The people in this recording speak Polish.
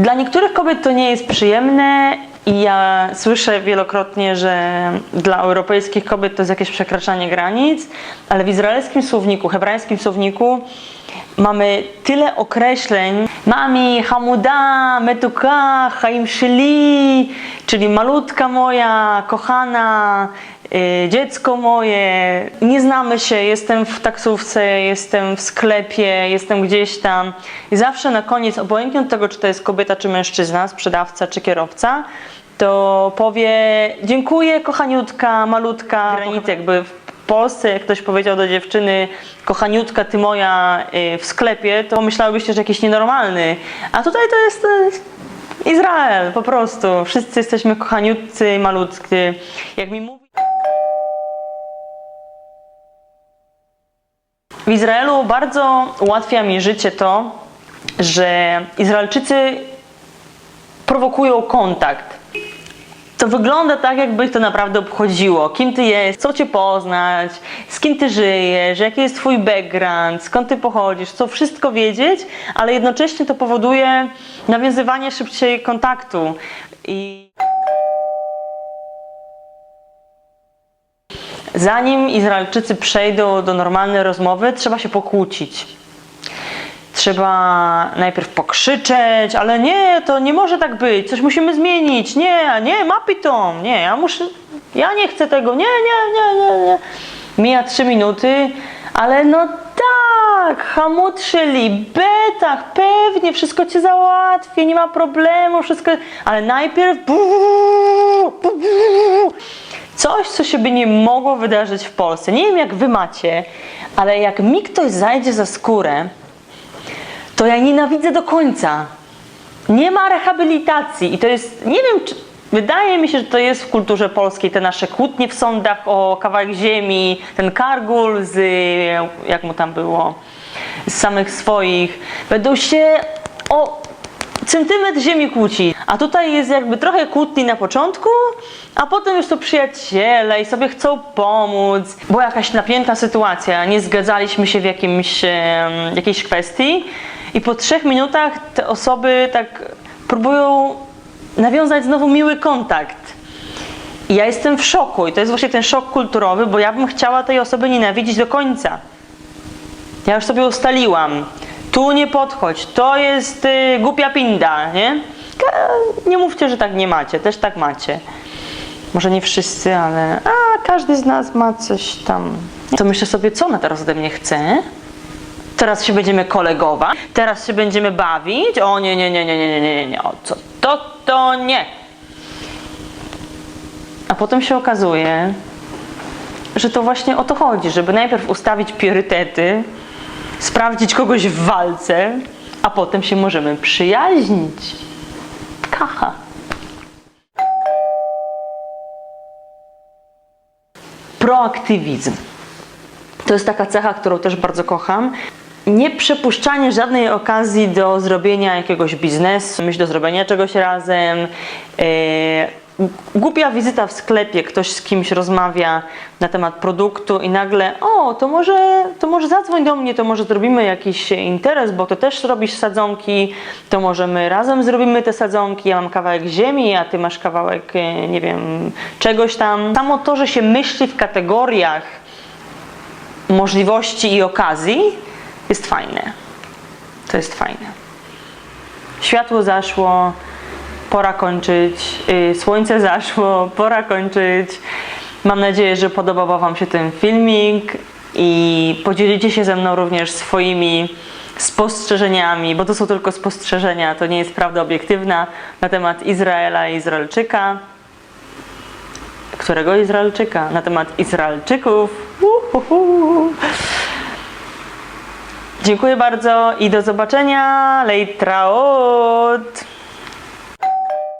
Dla niektórych kobiet to nie jest przyjemne i ja słyszę wielokrotnie, że dla europejskich kobiet to jest jakieś przekraczanie granic, ale w izraelskim słowniku, hebrajskim słowniku mamy tyle określeń. Mami, hamuda, metuka, chaim sheli, czyli malutka moja, kochana, y, dziecko moje. Nie znamy się, jestem w taksówce, jestem w sklepie, jestem gdzieś tam. I zawsze na koniec, obojętnie od tego, czy to jest kobieta, czy mężczyzna, sprzedawca, czy kierowca, to powie dziękuję kochaniutka, malutka. Granic jakby Polsce, jak ktoś powiedział do dziewczyny kochaniutka, ty moja y, w sklepie, to pomyślałybyście, że jakiś nienormalny. A tutaj to jest y, Izrael, po prostu. Wszyscy jesteśmy kochaniutcy, malutki. Jak mi mówi... W Izraelu bardzo ułatwia mi życie to, że Izraelczycy prowokują kontakt. To wygląda tak, jakby ich to naprawdę obchodziło. Kim ty jest, co cię poznać, z kim ty żyjesz, jaki jest twój background, skąd ty pochodzisz, co wszystko wiedzieć, ale jednocześnie to powoduje nawiązywanie szybciej kontaktu. I zanim Izraelczycy przejdą do normalnej rozmowy, trzeba się pokłócić. Trzeba najpierw pokrzyczeć, ale nie, to nie może tak być, coś musimy zmienić. Nie, nie, ma pitom, nie, ja muszę, ja nie chcę tego, nie, nie, nie, nie, nie. Mija trzy minuty, ale no tak, hamut szyli, betach, pewnie, wszystko cię załatwię, nie ma problemu, wszystko, ale najpierw coś, co się by nie mogło wydarzyć w Polsce. Nie wiem, jak wy macie, ale jak mi ktoś zajdzie za skórę, to ja nienawidzę do końca. Nie ma rehabilitacji i to jest, nie wiem, czy, wydaje mi się, że to jest w kulturze polskiej, te nasze kłótnie w sądach o kawałek ziemi, ten kargul z, jak mu tam było, z samych swoich, będą się o centymetr ziemi kłóci. A tutaj jest jakby trochę kłótni na początku, a potem już to przyjaciele i sobie chcą pomóc. Była jakaś napięta sytuacja, nie zgadzaliśmy się w jakimś, jakiejś kwestii i po trzech minutach te osoby tak próbują nawiązać znowu miły kontakt. I ja jestem w szoku i to jest właśnie ten szok kulturowy, bo ja bym chciała tej osoby nienawidzić do końca. Ja już sobie ustaliłam. Tu nie podchodź, to jest y, głupia pinda, nie? Nie mówcie, że tak nie macie, też tak macie. Może nie wszyscy, ale a, każdy z nas ma coś tam. To myślę sobie, co ona teraz ode mnie chce? Teraz się będziemy kolegować, teraz się będziemy bawić. O nie, nie, nie, nie, nie, nie, nie, nie, o co? To, to nie. A potem się okazuje, że to właśnie o to chodzi, żeby najpierw ustawić priorytety, sprawdzić kogoś w walce, a potem się możemy przyjaźnić. Kacha. Proaktywizm. To jest taka cecha, którą też bardzo kocham. Nie przepuszczanie żadnej okazji do zrobienia jakiegoś biznesu, myśl do zrobienia czegoś razem. Yy, głupia wizyta w sklepie, ktoś z kimś rozmawia na temat produktu i nagle, o, to może, to może zadzwoń do mnie, to może zrobimy jakiś interes, bo to też robisz sadzonki, to może my razem zrobimy te sadzonki, ja mam kawałek ziemi, a ty masz kawałek, e, nie wiem, czegoś tam. Samo to, że się myśli w kategoriach możliwości i okazji, jest fajne. To jest fajne. Światło zaszło, pora kończyć. Yy, słońce zaszło, pora kończyć. Mam nadzieję, że podobał Wam się ten filmik i podzielicie się ze mną również swoimi spostrzeżeniami, bo to są tylko spostrzeżenia, to nie jest prawda obiektywna na temat Izraela i Izraelczyka. Którego Izraelczyka? Na temat Izraelczyków. Uhuhu. Dziękuję bardzo i do zobaczenia. Leitraot.